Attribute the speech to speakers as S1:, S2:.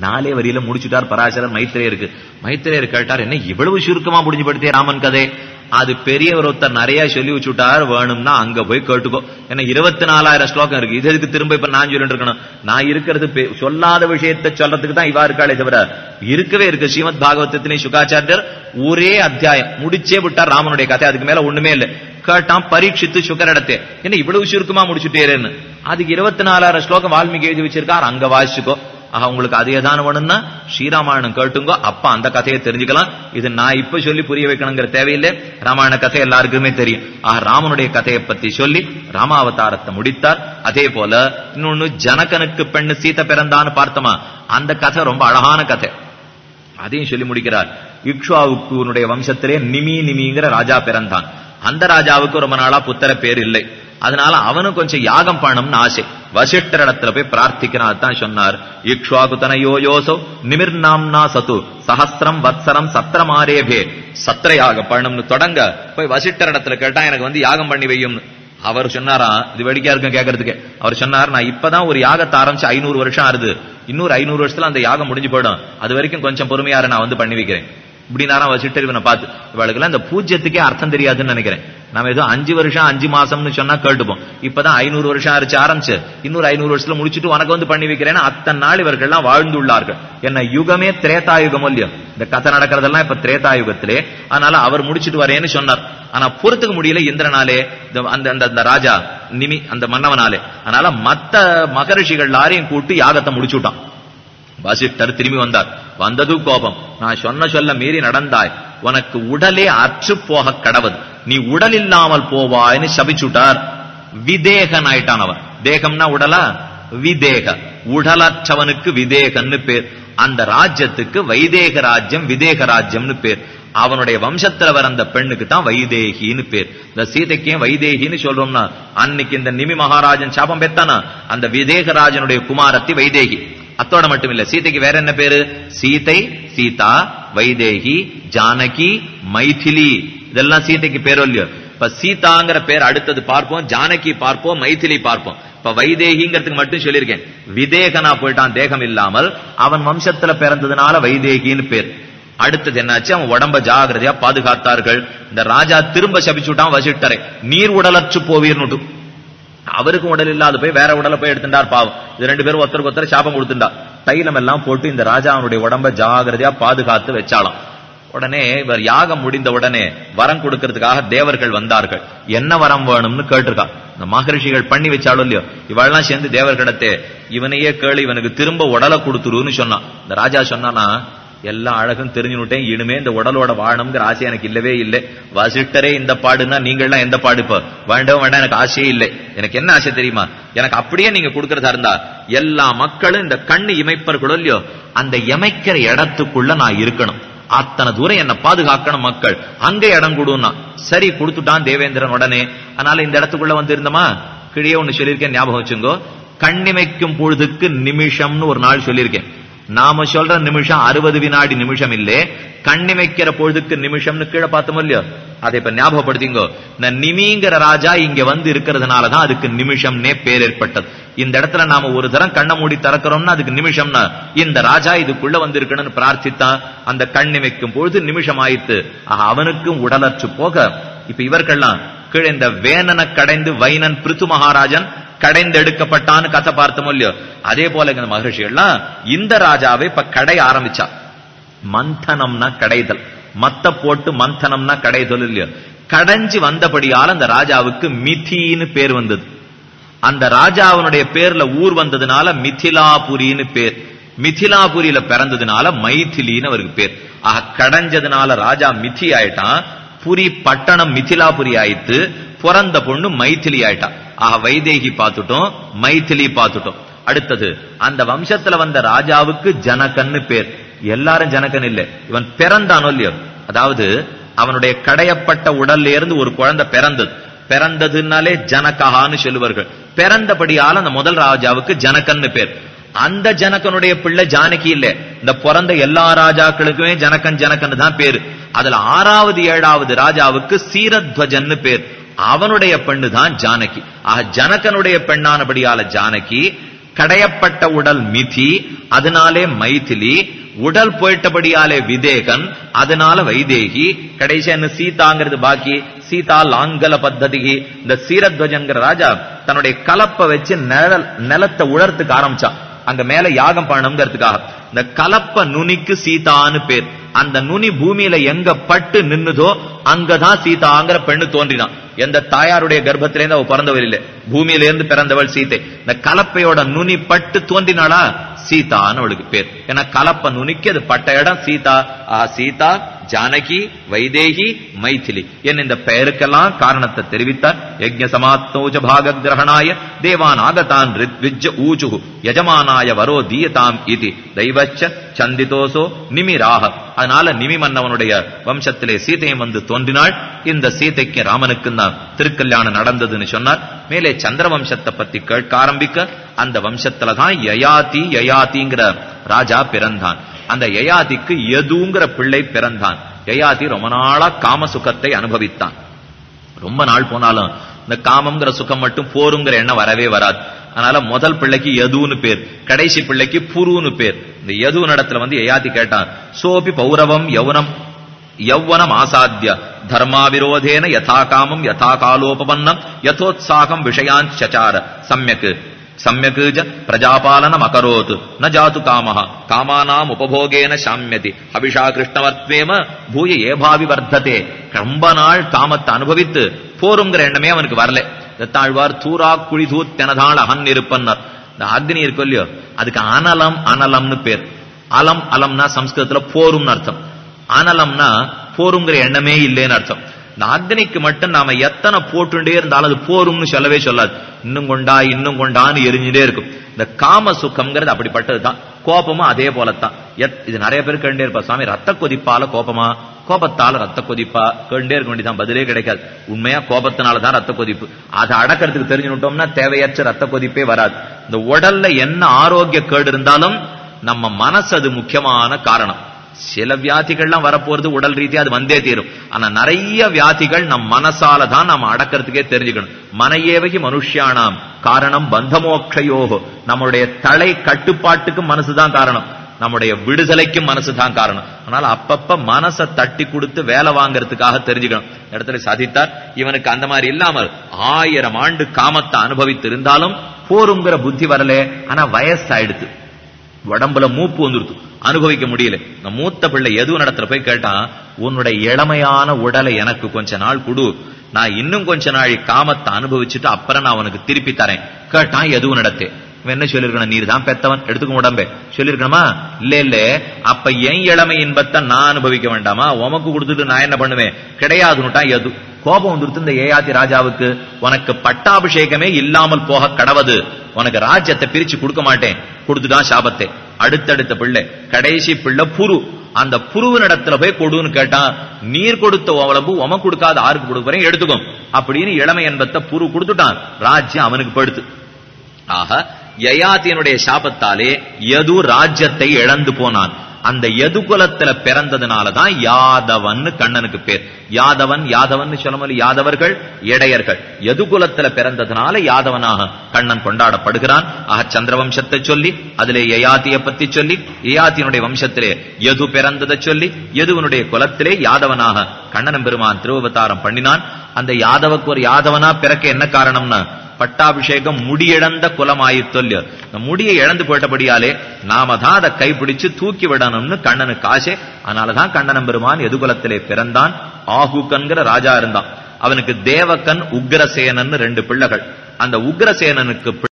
S1: நாலே வரியில முடிச்சுட்டார் பராசரர் மைத்திரேயருக்கு. மைத்திரேயர் கேட்டார் என்ன இவ்வளவு சுருக்கமா முடிஞ்சு படுத்தே ராமன் கதை? அது பெரியவர் ஒருத்தர் நிறைய சொல்லி வச்சுட்டார் வேணும்னா அங்க போய் கேட்டுக்கோ. ஏன்னா இருபத்தி நாலாயிரம் ஸ்லோகம் இருக்கு இது எதுக்கு திரும்ப இப்ப நான் சொல்லிட்டு இருக்கணும்? நான் இருக்கிறது சொல்லாத விஷயத்தை சொல்றதுக்கு தான் இவா இருக்காளே தவிர இருக்கவே இருக்கு. ஸ்ரீமத் பாகவதத்திலே சுகாச்சாரியர் ஒரே அத்தியாயம் முடிச்சே விட்டார் ராமனுடைய கதை. அதுக்கு மேல ஒண்ணுமே இல்ல. கேட்டான் பரீட்சித்து சுகரிடத்தே. என்ன இவ்வளவு சுருக்கமா முடிச்சுட்டேன்னு அதுக்கு இருபத்தி நாலாயிரம் ஸ்லோகம் வால்மீகி எழுதி வச்சிருக்கார் அங்க வாசிச்சுக்கோ. ஆஹா உங்களுக்கு அது ஏதான வேணும்னா ஸ்ரீராமாயணம் கேட்டுங்கோ அப்பா அந்த கதையை தெரிஞ்சுக்கலாம். இது நான் இப்ப சொல்லி புரிய வைக்கணுங்கிற தேவையில்லை. ராமாயண கதை எல்லாருக்குமே தெரியும். ஆஹ் ராமனுடைய கதையை பத்தி சொல்லி ராமாவதாரத்தை முடித்தார். அதே போல இன்னொன்னு ஜனகனுக்கு பெண்ணு சீத பிறந்தான்னு பார்த்தோமா? அந்த கதை ரொம்ப அழகான கதை. அதையும் சொல்லி முடிக்கிறார். இக்ஷுவாவுக்குனுடைய வம்சத்திலே நிமி நிமிங்கிற ராஜா பிறந்தான். அந்த ராஜாவுக்கு ரொம்ப நாளா புத்தர பேர் இல்லை. அதனால அவனும் கொஞ்சம் யாகம் பண்ணணும்னு ஆசை. வசிஷ்டர் இடத்துல போய் பிரார்த்திக்கிறான் அதான் சொன்னார். இக்ஷுவாகு தனயோ யோசோ நிமிர்நாம்னா சது சஹஸ்ரம் வத்சரம் சத்திரமாரேபே சத்திர யாகம் பண்ணணும்னு தொடங்க போய் வசிஷ்டர் இடத்துல கேட்டா எனக்கு வந்து யாகம் பண்ணி வையும்னு அவர் சொன்னாரா இது வேடிக்கையா இருக்கும் கேட்கறதுக்கு அவர் சொன்னார் நான் இப்பதான் ஒரு யாகத்தை ஆரம்பிச்சு ஐநூறு வருஷம் ஆறுது. இன்னொரு ஐநூறு வருஷத்துல அந்த யாகம் முடிஞ்சு போயிடும். அது வரைக்கும் கொஞ்சம் பொறுமையாரு நான் வந்து பண்ணி வைக்கிறேன். இப்படினாரா வச்சுட்டு இவனை பார்த்து. இவளுக்குலாம் இந்த பூஜ்யத்துக்கே அர்த்தம் தெரியாதுன்னு நினைக்கிறேன். நம்ம ஏதோ அஞ்சு வருஷம் அஞ்சு மாசம்னு சொன்னா கேட்டுப்போம். இப்பதான் ஐநூறு வருஷம் ஆரிச்சு ஆரம்பிச்சு. இன்னொரு ஐநூறு வருஷத்துல முடிச்சுட்டு உனக்கு வந்து பண்ணி வைக்கிறேன்னு அத்தனை நாள் இவர்கள்லாம் வாழ்ந்துள்ளார்கள். என்ன யுகமே திரேதாயுகம் இல்லையோ? இந்த கதை நடக்கிறதெல்லாம் இப்ப திரேதாயுகத்திலே. அதனால அவர் முடிச்சுட்டு வரேன்னு சொன்னார். ஆனா பொறுத்துக்க முடியல இந்திரனாலே இந்த- அந்த அந்த ராஜா நிமி அந்த மன்னவனாலே. அதனால மத்த மகரிஷிகள் எல்லாரையும் கூட்டு யாகத்தை முடிச்சு விட்டான் வசிஷ்டர் திரும்பி வந்தார். வந்தது கோபம். நான் சொன்ன சொல்ல மீறி நடந்தாய். உனக்கு உடலே அற்று போக கடவுள். நீ உடல் இல்லாமல் போவாய்னு சபிச்சுட்டார். விதேகன் ஆயிட்டான் அவன். தேகம்னா உடலா? விதேக. உடலற்றவனுக்கு விதேகன்னு பேர். அந்த ராஜ்யத்துக்கு வைதேக ராஜ்யம் விதேக ராஜ்யம்னு பேர். அவனுடைய வம்சத்துல வர அந்த பெண்ணுக்கு தான் வைதேகின்னு பேர். இந்த சீதைக்கு ஏன் வைதேகின்னு சொல்றோம்னா அன்னைக்கு இந்த நிமி மகாராஜன் சாபம் பெத்தானா? அந்த விதேகராஜனுடைய குமாரத்தி வைதேகி. அத்தோட மட்டும் இல்ல சீதைக்கு வேற என்ன பேரு? சீதை சீதா வைதேகி ஜானகி மைதிலி. இதெல்லாம் சீதைக்கு பேரோ இல்லையோ? இப்ப சீதாங்கிற பேர் அடுத்தது பார்ப்போம் ஜானகி பார்ப்போம் மைதிலி பார்ப்போம். இப்ப வைதேகிங்கிறதுக்கு மட்டும் சொல்லியிருக்கேன். விதேகனா போயிட்டான் தேகம் இல்லாமல். அவன் வம்சத்துல பிறந்ததுனால வைதேகின்னு பேர். அடுத்தது என்னாச்சு? அவன் உடம்ப ஜாகிரதையா பாதுகாத்தார்கள். இந்த ராஜா திரும்ப சபிச்சுட்டான் வசிட்டரை நீர் உடலற்று போவீர்னுட்டு. அவருக்கும் உடல் இல்லாது போய் வேற உடலை போய் எடுத்துட்டார் பாவம். இது ரெண்டு பேரும் ஒருத்தருக்கு ஒருத்தர் சாபம் கொடுத்துட்டா. தைலம் எல்லாம் போட்டு இந்த ராஜா அவனுடைய உடம்ப ஜாகிரதையா பாதுகாத்து வச்சாலாம் உடனே இவர் யாகம் முடிந்த உடனே வரம் கொடுக்கறதுக்காக தேவர்கள் வந்தார்கள். என்ன வரம் வேணும்னு கேட்டிருக்கா இந்த மகரிஷிகள் பண்ணி வச்சாலும் இல்லையோ? இவெல்லாம் சேர்ந்து தேவர்களிடத்தே இவனையே கேளு இவனுக்கு திரும்ப உடலை கொடுத்துருன்னு சொன்னான். இந்த ராஜா சொன்னானா எல்லா அழகும் தெரிஞ்சுட்டேன் இனிமே இந்த உடலோட வாழணுங்கிற ஆசை எனக்கு இல்லவே இல்லை. வசிட்டரே இந்த பாடுன்னா நீங்கள்லாம் எந்த பாடு இப்ப? வேண்டாம் வேண்டாம் எனக்கு ஆசையே இல்லை. எனக்கு என்ன ஆசை தெரியுமா? எனக்கு அப்படியே நீங்க கொடுக்கறதா இருந்தா எல்லா மக்களும் இந்த கண்ணு இமைப்பர்களோ இல்லையோ அந்த இமைக்கிற இடத்துக்குள்ள நான் இருக்கணும். அத்தனை தூரம் என்ன பாதுகாக்கணும் மக்கள். அங்க இடம் கொடுன்னா. சரி கொடுத்துட்டான் தேவேந்திரன் உடனே. அதனால இந்த இடத்துக்குள்ள வந்து இருந்தமா கிழியே ஒண்ணு சொல்லியிருக்கேன் ஞாபகம் வச்சுங்கோ. கண்ணிமைக்கும் பொழுதுக்கு நிமிஷம்னு ஒரு நாள் சொல்லியிருக்கேன். நாம சொல்ற நிமிஷம் அறுபது வினாடி நிமிஷம் இல்லே. கண்ணிமைக்கிற பொழுதுக்கு நிமிஷம்னு கீழே பார்த்தோம் இல்லையோ? அதை இப்ப ஞாபகப்படுத்திங்கோ. இந்த நிமிங்கிற ராஜா இங்க வந்து இருக்கிறதுனாலதான் அதுக்கு நிமிஷம்னே பேர் ஏற்பட்டது. இந்த இடத்துல நாம ஒரு தரம் கண்ணை மூடி திறக்கிறோம்னா அதுக்கு நிமிஷம்னா இந்த ராஜா இதுக்குள்ள வந்து இருக்கணும்னு பிரார்த்தித்தான் அந்த கண்ணிமைக்கும் பொழுது நிமிஷம் ஆயிட்டு அவனுக்கும் உடலற்று போக. இப்ப இவர்கள்லாம் கீழே இந்த வேனனை கடைந்து வைனன் பிரித்து மகாராஜன் கடைந்தெடுக்கப்பட்டான்னு கதை பார்த்தமோ இல்லையோ? அதே போல இந்த மகர்ஷிகள்லாம் இந்த ராஜாவை இப்ப கடை ஆரம்பிச்சா. மந்தனம்னா கடைதல். மத்த போட்டு மந்தனம்னா கடைதல் இல்லையோ? கடைஞ்சு வந்தபடியால் அந்த ராஜாவுக்கு மிதின்னு பேர் வந்தது. அந்த ராஜாவினுடைய பேர்ல ஊர் வந்ததுனால மிதிலாபுரின்னு பேர். மிதிலாபுரியில பிறந்ததுனால மைதிலின்னு அவருக்கு பேர். ஆக கடைஞ்சதுனால ராஜா மிதி ஆயிட்டான் புரி பட்டணம் மிதிலாபுரி ஆயிட்டு பிறந்த பொண்ணு மைதிலி ஆயிட்டா. ஆக வைதேகி பார்த்துட்டோம் மைதிலி பார்த்துட்டோம். அடுத்தது அந்த வம்சத்துல வந்த ராஜாவுக்கு ஜனகன்னு பேர். எல்லாரும் ஜனகன் இல்ல. இவன் பிறந்தானோ இல்லையோ? அதாவது அவனுடைய கடையப்பட்ட உடல்ல இருந்து ஒரு குழந்தை பிறந்தது. பிறந்ததுனாலே ஜனகஹான்னு சொல்லுவார்கள். பிறந்தபடியால அந்த முதல் ராஜாவுக்கு ஜனகன்னு பேர். அந்த ஜனகனுடைய பிள்ளை ஜானகி இல்ல. இந்த பிறந்த எல்லா ராஜாக்களுக்குமே ஜனகன் ஜனகன் தான் பேரு. அதுல ஆறாவது ஏழாவது ராஜாவுக்கு சீரத்வஜன்னு பேர். அவனுடைய பெண்ணு தான் ஜானகி. ஆக ஜனகனுடைய பெண்ணானபடியால ஜானகி கடையப்பட்ட உடல் மிதி அதனாலே மைதிலி உடல் போயிட்டபடியாலே விதேகன் அதனால வைதேகி கடைசி என்ன சீதாங்கிறது பாக்கி? சீதா லாங்கல பத்ததிகி. இந்த சீரத்வஜங்கிற ராஜா தன்னுடைய கலப்பை வச்சு நிழல் நிலத்தை உழறதுக்கு ஆரம்பிச்சான் அங்க மேல யாகம் பண்ணணுங்கிறதுக்காக. இந்த கலப்ப நுனிக்கு சீதான்னு பேர். அந்த நுனி பூமியில எங்க பட்டு நின்னுதோ அங்கதான் சீதாங்கிற பெண்ணு தோன்றினான். எந்த தாயாருடைய கர்ப்பத்திலேருந்து அவ பிறந்தவர் இல்லை பூமியிலேருந்து பிறந்தவள் சீதை. இந்த கலப்பையோட நுனி பட்டு தோன்றினாளா? சீதான்னு அவளுக்கு பேர். ஏன்னா கலப்ப நுனிக்கு அது பட்ட இடம் சீதா. ஆ சீதா ஜானகி வைதேகி மைதிலி என் இந்த பெயருக்கெல்லாம் காரணத்தை தெரிவித்தார். யஜ்ஞ சமாத்தோஜ பாக கிரகணாய தேவான் ஆகதான் ரித்விஜ ஊஜு யஜமானாய வரோ தீயதாம் இது. தெய்வச்ச சந்திதோசோ நிமிராக. அதனால நிமி மன்னவனுடைய வம்சத்திலே சீதையும் வந்து தோன்றினாள் இந்த சீதைக்கு ராமனுக்கும் தான் திருக்கல்யாணம் நடந்ததுன்னு சொன்னார். மேலே சந்திர வம்சத்தை பத்தி கேட்க ஆரம்பிக்க அந்த வம்சத்துல தான் யயாதி யயாதிங்கிற ராஜா பிறந்தான். அந்த யயாதிக்கு எதுங்கிற பிள்ளை பிறந்தான். யயாதி ரொம்ப நாளா காம சுகத்தை அனுபவித்தான். ரொம்ப நாள் போனாலும் இந்த காமம்ங்கிற சுகம் மட்டும் போருங்கிற எண்ணம் வரவே வராது. அதனால முதல் பிள்ளைக்கு யதுன்னு பேர் கடைசி பிள்ளைக்கு புருன்னு பேர். இந்த யது நடத்துல வந்து யயாதி கேட்டான் சோபி பௌரவம் யௌனம் யௌவனம் ஆசாத்திய தர்மாவிரோதேன யதா காமம் யதா காலோபபன்னம் யதோத்சாகம் விஷயான் சச்சார சம்யக் சம்யக் ஜ பிரஜாபாலனம் அகரோத் ந ஜாது காமஹ காமானாம் உபபோகேன சாமியதி அபிஷா கிருஷ்ணவர்த்வேம பூய ஏபாவி வர்த்ததே ரொம்ப நாள் காமத்தை அனுபவித்து போருங்கிற எண்ணமே அவனுக்கு வரல தத்தாழ்வார் தூரா குழி தூத்தெனதாள் அகன் இருப்பன்னர் இந்த அக்னி இருக்கு இல்லையோ அதுக்கு அனலம் அனலம்னு பேர் அலம் அலம்னா சம்ஸ்கிருதத்துல போரும்னு அர்த்தம் அனலம்னா போருங்கிற எண்ணமே இல்லைன்னு அர்த்தம். இந்த அக்னிக்கு மட்டும் நாம எத்தனை போட்டுட்டே இருந்தாலும் அது போரும்னு சொல்லவே சொல்லாது. இன்னும் கொண்டா இன்னும் கொண்டான்னு எரிஞ்சுட்டே இருக்கும். இந்த காம சுகம்ங்கிறது அப்படிப்பட்டதுதான் கோபமும் அதே போலத்தான். எத் இது நிறைய பேர் கேண்டே இருப்பா சுவாமி ரத்த கொதிப்பால கோபமா? கோபத்தால ரத்த கொதிப்பா? கேண்டே இருக்க வேண்டியதான் பதிலே கிடைக்காது. உண்மையா கோபத்தினால தான் ரத்த கொதிப்பு. அதை அடக்கிறதுக்கு தெரிஞ்சுட்டோம்னா தேவையற்ற ரத்த கொதிப்பே வராது. இந்த உடல்ல என்ன ஆரோக்கிய கேடு இருந்தாலும் நம்ம மனசு அது முக்கியமான காரணம். சில வியாதிகள்லாம் வரப்போறது உடல் ரீதியா அது வந்தே தீரும். ஆனா நிறைய வியாதிகள் நம் மனசால தான் நாம அடக்கிறதுக்கே தெரிஞ்சுக்கணும். மனையேவகி மனுஷியானாம் காரணம் பந்தமோக்ஷயோகோ. நம்மளுடைய தலை கட்டுப்பாட்டுக்கு மனசுதான் காரணம். நம்முடைய விடுதலைக்கும் மனசுதான் காரணம். அதனால அப்பப்ப மனசை தட்டி கொடுத்து வேலை வாங்கறதுக்காக தெரிஞ்சுக்கணும். இடத்துல சாதித்தார் இவனுக்கு அந்த மாதிரி இல்லாமல் ஆயிரம் ஆண்டு காமத்தை அனுபவித்து இருந்தாலும் போருங்கிற புத்தி வரல. ஆனா வயசாயிடுது உடம்புல மூப்பு வந்துருது. அனுபவிக்க முடியல. இந்த மூத்த பிள்ளை எதுவும் நடத்துல போய் கேட்டான் உன்னுடைய இளமையான உடலை எனக்கு கொஞ்ச நாள் கொடு. நான் இன்னும் கொஞ்ச நாள் காமத்தை அனுபவிச்சுட்டு அப்புறம் நான் உனக்கு திருப்பி தரேன். கேட்டான் எதுவும் நடத்து என்ன சொல்லிருக்கணும் நீர் தான் பெத்தவன். எடுத்துக்க உடம்பே. சொல்லிருக்கணுமா இல்ல இல்ல. அப்ப என் இளமை இன்பத்தை நான் அனுபவிக்க வேண்டாமா? உமக்கு கொடுத்துட்டு நான் என்ன பண்ணுவேன்? கிடையாதுன்னுட்டான் எது? கோபம் வந்துருத்து இந்த ஏயாதி ராஜாவுக்கு உனக்கு பட்டாபிஷேகமே இல்லாமல் போக கடவது. உனக்கு ராஜ்யத்தை பிரிச்சு கொடுக்க மாட்டேன். கொடுத்துட்டான் சாபத்தை. அடுத்தடுத்த பிள்ளை கடைசி பிள்ளை புரு. அந்த புருவின் இடத்துல போய் கொடுன்னு கேட்டான் நீர் கொடுத்த உடம்பு உம கொடுக்காத ஆருக்கு கொடுக்க போறேன் எடுத்துக்கும் அப்படின்னு இளமை என்பத்தை புரு கொடுத்துட்டான். ராஜ்யம் அவனுக்கு படுத்து ஆக யயாத்தியனுடைய சாபத்தாலே எது ராஜ்யத்தை இழந்து போனான். அந்த யதுகுலத்துல பிறந்ததுனாலதான் யாதவன் கண்ணனுக்கு பேர். யாதவன் யாதவன் சொல்ல யாதவர்கள் இடையர்கள். எதுகுலத்துல பிறந்ததுனால யாதவனாக கண்ணன் கொண்டாடப்படுகிறான்? ஆக சந்திரவம்சத்தை சொல்லி அதிலே யயாத்தியை பத்தி சொல்லி யயாத்தியனுடைய வம்சத்திலே எது பிறந்ததை சொல்லி எதுவனுடைய குலத்திலே யாதவனாக கண்ணன் பெருமான் திருவவதாரம் பண்ணினான். அந்த யாதவக்கு ஒரு யாதவனா பிறக்க என்ன காரணம்னா பட்டாபிஷேகம் முடியிழந்த குலமாயித்தொல்லியோ முடியை இழந்து போயிட்டபடியாலே நாம தான் அதை கைப்பிடிச்சு தூக்கி விடணும்னு கண்ணனுக்கு ஆசை. அதனாலதான் கண்ணனம் பெருமான் எதுகுலத்திலே பிறந்தான்? ஆகுக்கன்கிற ராஜா இருந்தான். அவனுக்கு தேவக்கன் உக்ரசேனன் ரெண்டு பிள்ளைகள். அந்த உக்ரசேனனுக்கு